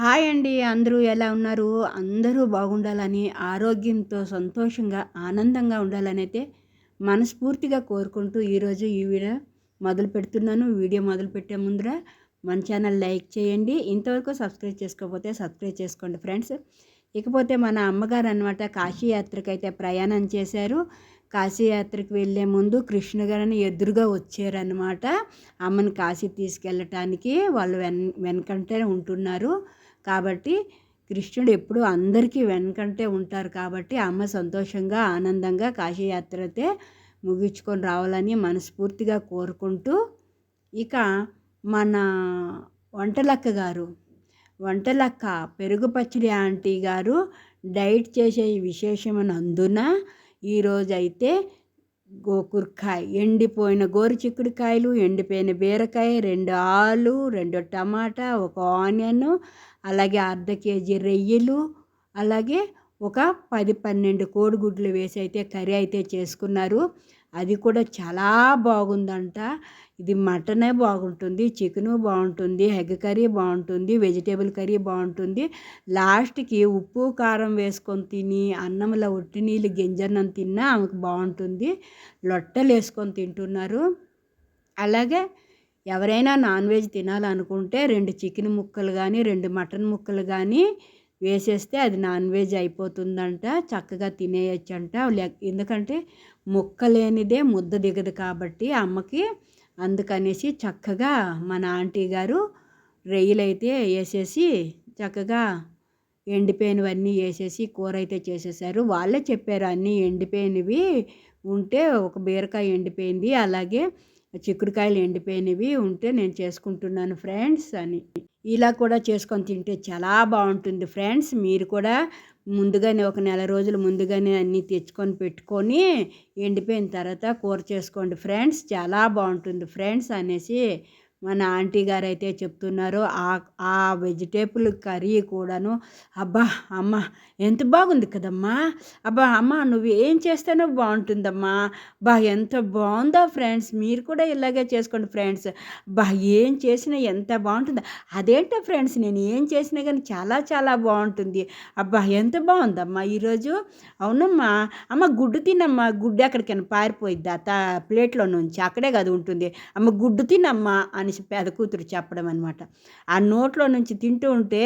Hi అండి అందరూ ఎలా ఉన్నారు? అందరూ బాగుండాలని ఆరోగ్యంతో సంతోషంగా ఆనందంగా ఉండాలని అయితే మనస్ఫూర్తిగా కోరుకుంటూ ఈరోజు ఈ వీడియో మొదలు పెడుతున్నాను. వీడియో మొదలు పెట్టే ముందర మన ఛానల్ లైక్ చేయండి. ఇంతవరకు సబ్స్క్రైబ్ చేసుకోకపోతే సబ్స్క్రైబ్ చేసుకోండి ఫ్రెండ్స్. ఇకపోతే మన అమ్మగారు అనమాట కాశీయాత్రకు అయితే ప్రయాణం చేశారు. కాశీయాత్రకు వెళ్ళే ముందు కృష్ణ గారిని ఎదురుగా వచ్చారనమాట అమ్మని కాశీ తీసుకెళ్ళటానికి వాళ్ళు వెన్ వెనకంటే ఉంటున్నారు. కాబట్టి కృష్ణుడు ఎప్పుడు అందరికీ వెనకంటే ఉంటారు కాబట్టి అమ్మ సంతోషంగా ఆనందంగా కాశీయాత్రతే ముగించుకొని రావాలని మనస్ఫూర్తిగా కోరుకుంటూ ఇక మన వంటలక్క గారు వంటలక్క పెరుగు పచ్చడి ఆంటీ గారు డైట్ చేసే విశేషమనందున ఈరోజైతే గోకురకాయ ఎండిపోయిన గోరు చిక్కుడుకాయలు ఎండిపోయిన బీరకాయ రెండు ఆలు రెండు టమాటా ఒక ఆనియన్ అలాగే అర్ధ కేజీ రొయ్యలు అలాగే ఒక పది పన్నెండు కోడిగుడ్లు వేసి అయితే కర్రీ అయితే చేసుకున్నారు. అది కూడా చాలా బాగుందంట. ఇది మటనే బాగుంటుంది చికెను బాగుంటుంది ఎగ్ కర్రీ బాగుంటుంది వెజిటేబుల్ కర్రీ బాగుంటుంది. లాస్ట్కి ఉప్పు కారం వేసుకొని తిని అన్నంలో ఒట్టి నీళ్ళు గింజన్నం తిన్నా ఆమెకు బాగుంటుంది. లొట్టలు వేసుకొని తింటున్నారు. అలాగే ఎవరైనా నాన్ వెజ్ తినాలనుకుంటే రెండు చికెన్ ముక్కలు కానీ రెండు మటన్ ముక్కలు కానీ వేసేస్తే అది నాన్ వెజ్ అయిపోతుందంట చక్కగా తినేయచ్చంట. ఎందుకంటే ముక్క లేనిదే ముద్ద దిగదు కాబట్టి అమ్మకి అందుకనేసి చక్కగా మన ఆంటీ గారు రొయ్యలైతే వేసేసి చక్కగా ఎండిపోయినవన్నీ వేసేసి కూర అయితే చేసేసారు. వాళ్ళే చెప్పారు అన్నీ ఎండిపోయినవి ఉంటే ఒక బీరకాయ ఎండిపోయింది అలాగే చిక్కుడుకాయలు ఎండిపోయినవి ఉంటే నేను చేసుకుంటున్నాను ఫ్రెండ్స్ అని. ఇలా కూడా చేసుకొని తింటే చాలా బాగుంటుంది ఫ్రెండ్స్. మీరు కూడా ముందుగానే ఒక నెల రోజులు ముందుగానే అన్నీ తెచ్చుకొని పెట్టుకొని ఎండిపోయిన తర్వాత కూర చేసుకోండి ఫ్రెండ్స్. చాలా బాగుంటుంది ఫ్రెండ్స్ అనేసి మన ఆంటీ గారు అయితే చెప్తున్నారు ఆ ఆ వెజిటేబుల్ కర్రీ కూడాను అబ్బా అమ్మ ఎంత బాగుంది కదమ్మా. అబ్బా అమ్మ నువ్వు ఏం చేస్తేనో బాగుంటుందమ్మా. బా ఎంత బాగుందో ఫ్రెండ్స్ మీరు కూడా ఇలాగే చేసుకోండి ఫ్రెండ్స్. బా ఏం చేసినా ఎంత బాగుంటుందో. అదేంటో ఫ్రెండ్స్ నేను ఏం చేసినా కానీ చాలా చాలా బాగుంటుంది. అబ్బా ఎంత బాగుందమ్మా ఈరోజు. అవునమ్మా అమ్మ గుడ్డు తినమ్మా. గుడ్డు ఎక్కడికైనా పారిపోయిద్ది? ఆ ప్లేట్లో నుంచి అక్కడే కదా ఉంటుంది. అమ్మ గుడ్డు తినమ్మా అని మనిషి పేద కూతురు చెప్పడం అనమాట ఆ నోట్లో నుంచి తింటూ ఉంటే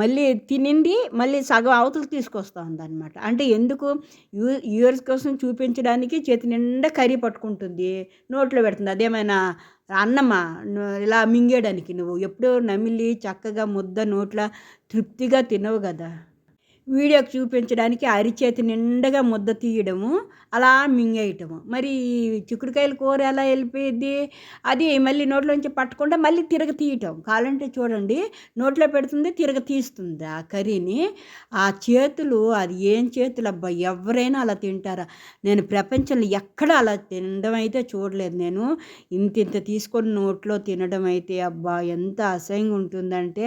మళ్ళీ తినింది మళ్ళీ సగం అవతలు తీసుకొస్తూ ఉందన్నమాట అంటే ఎందుకు? యూ యూఎస్ కోసం చూపించడానికి చేతి నిండా కర్రీ పట్టుకుంటుంది. నోట్లో పెడుతుంది. అదేమైనా అన్నమా? ఇలా మింగేయడానికి నువ్వు. ఎప్పుడో నమిలి చక్కగా ముద్ద నోట్ల తృప్తిగా తినవు కదా. వీడియోకి చూపించడానికి అరిచేతి నిండగా ముద్ద తీయడము అలా మింగేయటము. మరి చిక్కుడుకాయల కూర ఎలా వెళ్ళిపోయింది? అది మళ్ళీ నోట్లోంచి పట్టకుండా మళ్ళీ తిరగ తీయటం. కావాలంటే చూడండి నోట్లో పెడుతుంది తిరగ తీస్తుంది ఆ కర్రీని. ఆ చేతులు అది ఏం చేతులు? అబ్బా ఎవరైనా అలా తింటారా? నేను ప్రపంచంలో ఎక్కడ అలా తినడం అయితే చూడలేదు నేను. ఇంత ఇంత తీసుకొని నోట్లో తినడం అయితే అబ్బా ఎంత అసహ్యంగా ఉంటుందంటే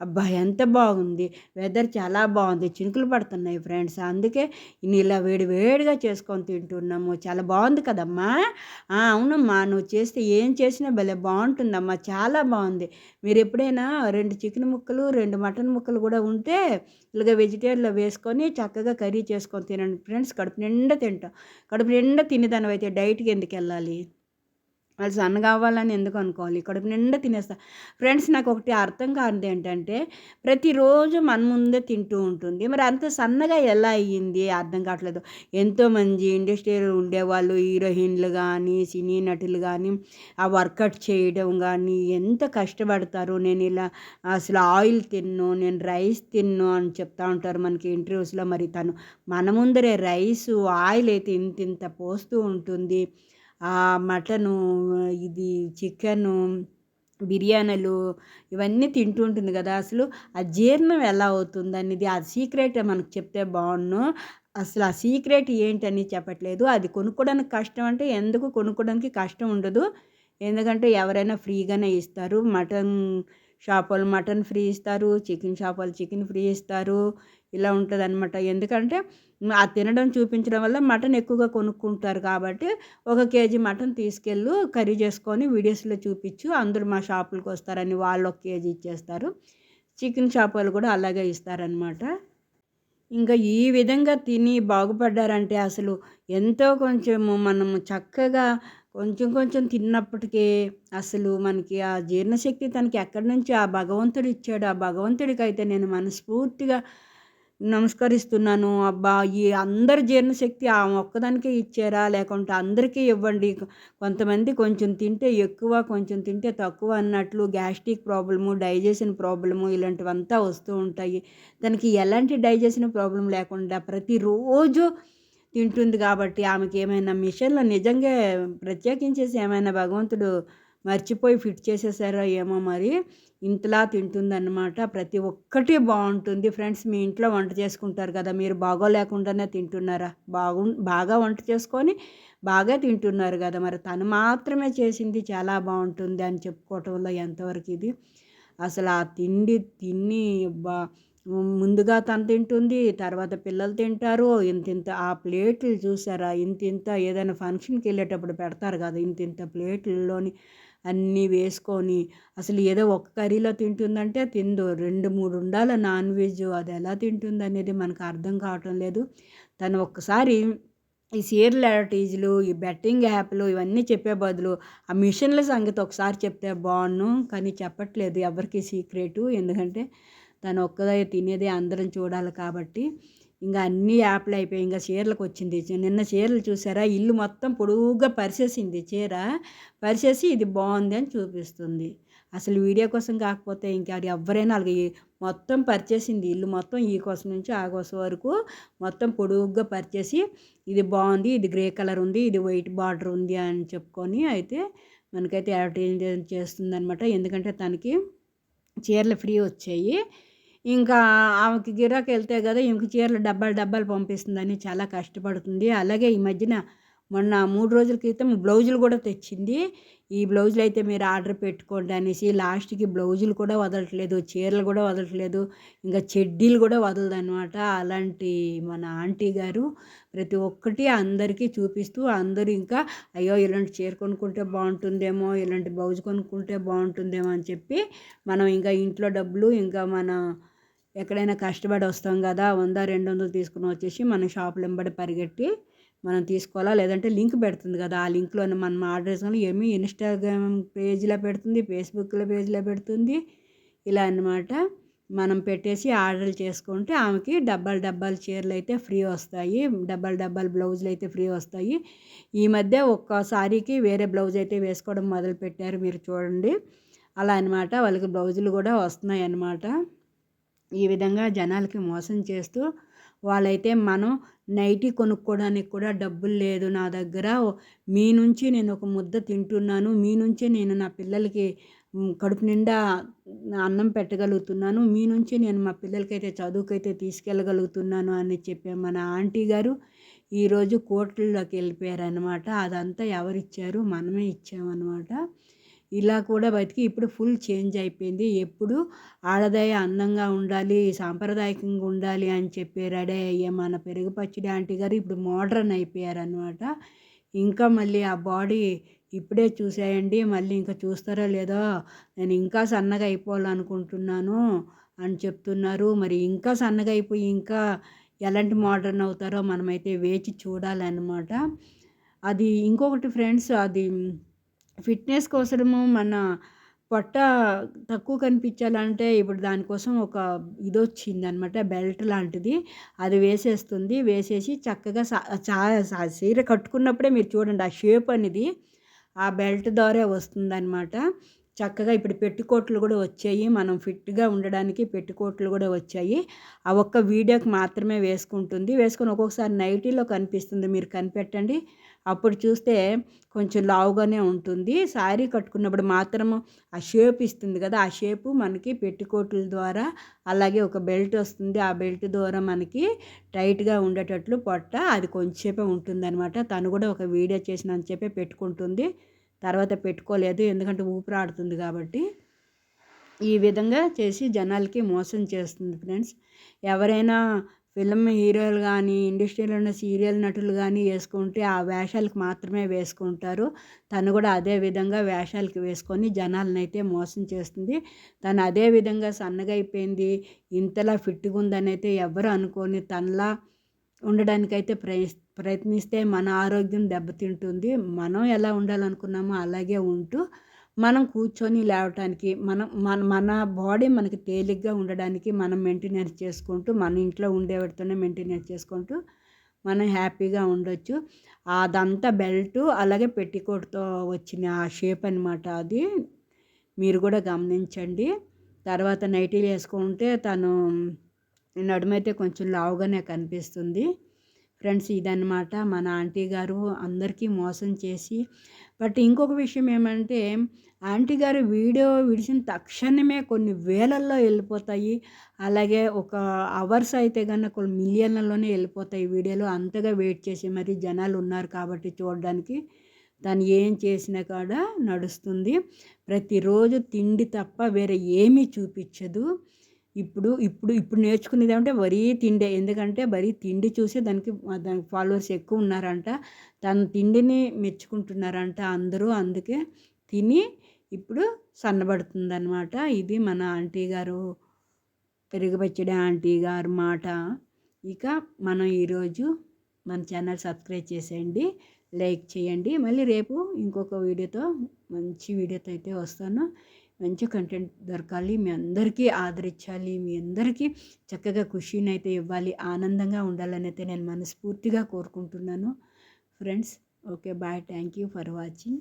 అబ్బా ఎంత బాగుంది. వెదర్ చాలా బాగుంది. చినుకులు పడుతున్నాయి ఫ్రెండ్స్. అందుకే ఇలా వేడి వేడిగా చేసుకొని తింటున్నాము. చాలా బాగుంది కదమ్మా? అవునమ్మా నువ్వు చేస్తే ఏం చేసినా భలే బాగుంటుందమ్మా. చాలా బాగుంది. మీరు ఎప్పుడైనా రెండు చికెన్ ముక్కలు రెండు మటన్ ముక్కలు కూడా ఉంటే ఇలాగ వెజిటేరియన్లో వేసుకొని చక్కగా కర్రీ చేసుకొని తినండి. ఫ్రెండ్స్ కడుపు నిండా తింటాం. కడుపు నిండా తినేదానివైతే డైట్కి ఎందుకు వెళ్ళాలి? వాళ్ళు సన్న కావాలని ఎందుకు అనుకోవాలి? కడుపు నిండా తినేస్తా. ఫ్రెండ్స్ నాకు ఒకటి అర్థం కానిది ఏంటంటే ప్రతిరోజు మన ముందే తింటూ ఉంటుంది. మరి అంత సన్నగా ఎలా అయ్యింది? అర్థం కావట్లేదు. ఎంతోమంది ఇండస్ట్రీలో ఉండేవాళ్ళు హీరోయిన్లు కానీ సినీ నటులు కానీ ఆ వర్కౌట్ చేయడం కానీ ఎంత కష్టపడతారు? నేను ఇలా అసలు ఆయిల్ తిన్ను నేను రైస్ తిన్ను అని చెప్తా ఉంటారు మనకి ఇంటర్వ్యూస్లో. మరి తను మన ముందరే రైసు ఆయిల్ అయితే ఇంత ఇంత పోస్తూ ఉంటుంది. మటను ఇది చికెను బిర్యానీలు ఇవన్నీ తింటూ ఉంటుంది కదా. అసలు ఆ జీర్ణం ఎలా అవుతుంది అనేది ఆ సీక్రెట్ మనకు చెప్తే బాగుండు. అసలు ఆ సీక్రెట్ ఏంటని చెప్పట్లేదు. అది కొనుక్కోవడానికి కష్టం అంటే ఎందుకు కొనుక్కోవడానికి కష్టం ఉండదు. ఎందుకంటే ఎవరైనా ఫ్రీగానే ఇస్తారు. మటన్ షాప్ వాళ్ళు మటన్ ఫ్రీ ఇస్తారు చికెన్ షాప్ వాళ్ళు చికెన్ ఫ్రీ ఇస్తారు ఇలా ఉంటుంది అనమాట ఎందుకంటే ఆ తినడం చూపించడం వల్ల మటన్ ఎక్కువగా కొనుక్కుంటారు కాబట్టి ఒక కేజీ మటన్ తీసుకెళ్ళు కర్రీ చేసుకొని వీడియోస్లో చూపించు అందరూ మా షాపులకు వస్తారని వాళ్ళు ఒక కేజీ ఇచ్చేస్తారు. చికెన్ షాప్ వాళ్ళు కూడా అలాగే ఇస్తారనమాట ఇంకా ఈ విధంగా తిని బాగుపడ్డారంటే అసలు ఎంతో కొంచెము మనము చక్కగా కొంచెం కొంచెం తిన్నప్పటికే అసలు మనకి ఆ జీర్ణశక్తి తనకి ఎక్కడి నుంచి ఆ భగవంతుడు ఇచ్చాడు ఆ భగవంతుడికి అయితే నేను మనస్ఫూర్తిగా నమస్కరిస్తున్నాను. అబ్బా ఈ అందరి జీర్ణశక్తి ఆ ఒక్కదానికే ఇచ్చారా? లేకుంటే అందరికీ ఇవ్వండి. కొంతమంది కొంచెం తింటే ఎక్కువ కొంచెం తింటే తక్కువ అన్నట్లు గ్యాస్ట్రిక్ ప్రాబ్లము డైజెషన్ ప్రాబ్లము ఇలాంటివంతా వస్తూ ఉంటాయి. దానికి ఎలాంటి డైజెషన్ ప్రాబ్లం లేకుండా ప్రతిరోజు తింటుంది కాబట్టి ఆమెకి ఏమైనా మిషన్లో నిజంగా ప్రత్యేకించేసి ఏమైనా భగవంతుడు మర్చిపోయి ఫిట్ చేసేసారో ఏమో మరి ఇంతలా తింటుందన్నమాట. ప్రతి ఒక్కటి బాగుంటుంది. ఫ్రెండ్స్ మీ ఇంట్లో వంట చేసుకుంటారు కదా మీరు బాగోలేకుండానే తింటున్నారా? బాగు బాగా వంట చేసుకొని బాగా తింటున్నారు కదా మరి తను మాత్రమే చేసింది చాలా బాగుంటుంది అని చెప్పుకోవటంలో ఎంతవరకు ఇది? అసలు ఆ తిండి తిని బా ముందుగా తను తింటుంది తర్వాత పిల్లలు తింటారు. ఇంత ఇంత ఆ ప్లేట్లు చూసారా? ఇంత ఇంత ఏదైనా ఫంక్షన్కి వెళ్ళేటప్పుడు పెడతారు కదా ఇంత ఇంత ప్లేట్లలోని అన్నీ వేసుకొని అసలు ఏదో ఒక కర్రీలో తింటుందంటే తిందు. రెండు మూడు ఉండాలి నాన్ వెజ్ అది ఎలా తింటుంది అనేది మనకు అర్థం కావటం లేదు. తను ఒక్కసారి ఈ షేర్ల అడ్వర్టైజ్లు ఈ బెట్టింగ్ యాప్లు ఇవన్నీ చెప్పే బదులు ఆ మిషన్ల సంగతి ఒకసారి చెప్తే బాగున్ను కానీ చెప్పట్లేదు ఎవరికి సీక్రెటు. ఎందుకంటే తను ఒక్కదే తినేదే అందరం చూడాలి కాబట్టి ఇంకా అన్ని యాప్లు అయిపోయి ఇంకా చీరలకు వచ్చింది. నిన్న చీరలు చూసారా? ఇల్లు మొత్తం పొడువుగా పరిచేసింది. చీర పరిచేసి ఇది బాగుంది అని చూపిస్తుంది. అసలు వీడియో కోసం కాకపోతే ఇంకా ఎవరైనా అలాగే మొత్తం పరిచేసింది. ఇల్లు మొత్తం ఈ కోసం నుంచి ఆ కోసం వరకు మొత్తం పొడుగ్గా పరిచేసి ఇది బాగుంది ఇది గ్రే కలర్ ఉంది ఇది వైట్ బార్డర్ ఉంది అని చెప్పుకొని అయితే మనకైతే అడ్వర్టైజ్ చేస్తుంది అనమాట ఎందుకంటే తనకి చీరలు ఫ్రీ వచ్చాయి. ఇంకా ఆమెకి గిరాకి వెళ్తే కదా ఈమెకి చీరలు డబ్బాలు డబ్బాలు పంపిస్తుందని చాలా కష్టపడుతుంది. అలాగే ఈ మధ్యన మొన్న మూడు రోజుల క్రితం బ్లౌజులు కూడా తెచ్చింది. ఈ బ్లౌజులు అయితే మీరు ఆర్డర్ పెట్టుకోండి అనేసి లాస్ట్కి బ్లౌజులు కూడా వదలట్లేదు చీరలు కూడా వదలట్లేదు ఇంకా చెడ్డీలు కూడా వదలదనమాట అలాంటి మన ఆంటీ గారు ప్రతి ఒక్కటి అందరికీ చూపిస్తూ అందరూ ఇంకా అయ్యో ఇలాంటి చీర కొనుక్కుంటే బాగుంటుందేమో ఇలాంటి బ్లౌజ్ కొనుక్కుంటే బాగుంటుందేమో అని చెప్పి మనం ఇంకా ఇంట్లో డబ్బులు ఇంకా మన ఎక్కడైనా కష్టపడి వస్తాం కదా వంద రెండు వందలు తీసుకుని వచ్చేసి మన షాపులు వెంబడి పరిగెట్టి మనం తీసుకోవాలా? లేదంటే లింక్ పెడుతుంది కదా ఆ లింక్లో మనం ఆర్డర్ చేసుకుని ఏమి ఇన్స్టాగ్రామ్ పేజ్లో పెడుతుంది ఫేస్బుక్లో పేజ్లో పెడుతుంది. ఇలా అన్నమాట మనం పెట్టేసి ఆర్డర్ చేసుకుంటే ఆమెకి డబ్బాలు డబ్బాలు చీరలు అయితే ఫ్రీ వస్తాయి డబ్బాలు డబ్బాలు బ్లౌజులు అయితే ఫ్రీ వస్తాయి. ఈ మధ్య ఒక్కసారికి వేరే బ్లౌజ్ అయితే వేసుకోవడం మొదలు పెట్టారు మీరు చూడండి. అలా అనమాట వాళ్ళకి బ్లౌజులు కూడా వస్తున్నాయి అన్నమాట ఈ విధంగా జనాలకి మోసం చేస్తూ వాళ్ళైతే మనం నైటీ కొనుక్కోవడానికి కూడా డబ్బులు లేదు నా దగ్గర. మీ నుంచి నేను ఒక ముద్ద తింటున్నాను. మీ నుంచే నేను నా పిల్లలకి కడుపు నిండా అన్నం పెట్టగలుగుతున్నాను. మీ నుంచి నేను మా పిల్లలకైతే చదువుకైతే తీసుకెళ్ళగలుగుతున్నాను అని చెప్పే మన ఆంటీ గారు ఈరోజు కోట్లలోకి వెళ్ళిపోయారు అనమాట అదంతా ఎవరిచ్చారు? మనమే ఇచ్చామన్నమాట. ఇలా కూడా బతికి ఇప్పుడు ఫుల్ చేంజ్ అయిపోయింది. ఎప్పుడు ఆడదయ అందంగా ఉండాలి సాంప్రదాయకంగా ఉండాలి అని చెప్పి రెడీ అయ్యే మన పెరుగు పచ్చడి ఆంటీ గారు ఇప్పుడు మోడ్రన్ అయిపోయారనమాట ఇంకా మళ్ళీ ఆ బాడీ ఇప్పుడే చూసేయండి మళ్ళీ ఇంకా చూస్తారో లేదో నేను ఇంకా సన్నగా అయిపోవాలనుకుంటున్నాను అని చెప్తున్నారు. మరి ఇంకా సన్నగా అయిపోయి ఇంకా ఎలాంటి మోడర్న్ అవుతారో మనమైతే వేచి చూడాలన్నమాట. అది ఇంకొకటి ఫ్రెండ్స్ అది ఫిట్నెస్ కోసము మన పొట్ట తక్కువ కనిపించాలంటే ఇప్పుడు దానికోసం ఒక ఇది వచ్చిందనమాట బెల్ట్ లాంటిది. అది వేసేస్తుంది. వేసేసి చక్కగా చా చీర కట్టుకున్నప్పుడే మీరు చూడండి ఆ షేప్ అనేది ఆ బెల్ట్ ద్వారా వస్తుందన్నమాట చక్కగా ఇప్పుడు పెట్టుకోట్లు కూడా వచ్చాయి. మనం ఫిట్గా ఉండడానికి పెట్టుకోట్లు కూడా వచ్చాయి. ఆ ఒక్క వీడియోకి మాత్రమే వేసుకుంటుంది. వేసుకొని ఒక్కొక్కసారి నైటీలో కనిపిస్తుంది. మీరు కనిపెట్టండి. అప్పుడు చూస్తే కొంచెం లావుగానే ఉంటుంది. శారీ కట్టుకున్నప్పుడు మాత్రము ఆ షేప్ ఇస్తుంది కదా ఆ షేపు మనకి పెట్టికోట్ల ద్వారా అలాగే ఒక బెల్ట్ వస్తుంది. ఆ బెల్ట్ ద్వారా మనకి టైట్గా ఉండేటట్లు పొట్ట అది కొంచెంసేపే ఉంటుందన్నమాట. తను కూడా ఒక వీడియో చేసినంత చెప్పే పెట్టుకుంటుంది. తర్వాత పెట్టుకోలేదు ఎందుకంటే ఊపిరాడుతుంది కాబట్టి. ఈ విధంగా చేసి జనాలకి మోసం చేస్తుంది ఫ్రెండ్స్. ఎవరైనా ఫిల్మ్ హీరోలు కానీ ఇండస్ట్రీలో ఉన్న సీరియల్ నటులు కానీ వేసుకుంటే ఆ వేషాలకు మాత్రమే వేసుకుంటారు. తను కూడా అదే విధంగా వేషాలకి వేసుకొని జనాలను అయితే మోసం చేస్తుంది. తను అదే విధంగా సన్నగా అయిపోయింది. ఇంతలా ఫిట్గా ఉందని అయితే ఎవరు అనుకొని తనలా ఉండడానికైతే ప్రయ ప్రయత్నిస్తే మన ఆరోగ్యం దెబ్బతింటుంది. మనం ఎలా ఉండాలనుకున్నామో అలాగే ఉంటూ మనం కూర్చొని లేవటానికి మనం మన మన బాడీ మనకి తేలిగ్గా ఉండడానికి మనం మెయింటెనెన్స్ చేసుకుంటూ మన ఇంట్లో ఉండేవాడితోనే మెయింటెనెన్స్ చేసుకుంటూ మనం హ్యాపీగా ఉండొచ్చు. అదంతా బెల్ట్ అలాగే పెట్టికోట్తో వచ్చిన ఆ షేప్ అనమాట అది. మీరు కూడా గమనించండి. తర్వాత నైటీలు వేసుకుంటే తను నడుమైతే కొంచెం లావుగానే కనిపిస్తుంది. ఫ్రెండ్స్ ఇదన్నమాట. మన ఆంటీ గారు అందరికీ మోసం చేసి. బట్ ఇంకొక విషయం ఏమంటే ఆంటీ గారు వీడియో విడిచిన తక్షణమే కొన్ని వేలల్లో వెళ్ళిపోతాయి. అలాగే ఒక అవర్స్ అయితే కనుక కొన్ని మిలియన్లలోనే వెళ్ళిపోతాయి వీడియోలు. అంతగా వెయిట్ చేసి మరి జనాలు ఉన్నారు కాబట్టి చూడడానికి. తను ఏం చేసినా కూడా నడుస్తుంది. ప్రతిరోజు తిండి తప్ప వేరే ఏమీ చూపించదు. ఇప్పుడు ఇప్పుడు ఇప్పుడు నేర్చుకునేది ఏమంటే వరీ తిండే. ఎందుకంటే వరీ తిండి చూసి దానికి దానికి ఫాలోవర్స్ ఎక్కువ ఉన్నారంట. తన తిండిని మెచ్చుకుంటున్నారంట అందరూ. అందుకే తిని ఇప్పుడు సన్నబడుతుందన్నమాట. ఇది మన ఆంటీ గారు పెరుగుపచ్చడి ఆంటీ గారు మాట. ఇక మనం ఈరోజు మన ఛానల్ సబ్స్క్రైబ్ చేసేయండి. లైక్ చేయండి. మళ్ళీ రేపు ఇంకొక వీడియోతో మంచి వీడియోతో అయితే వస్తాను. మంచి కంటెంట్ దొరకాలి. మీ అందరికీ ఆదరించాలి. మీ అందరికీ చక్కగా ఖుషీని అయితే ఇవ్వాలి. ఆనందంగా ఉండాలని అయితే నేను మనస్ఫూర్తిగా కోరుకుంటున్నాను. Friends okay bye thank you for watching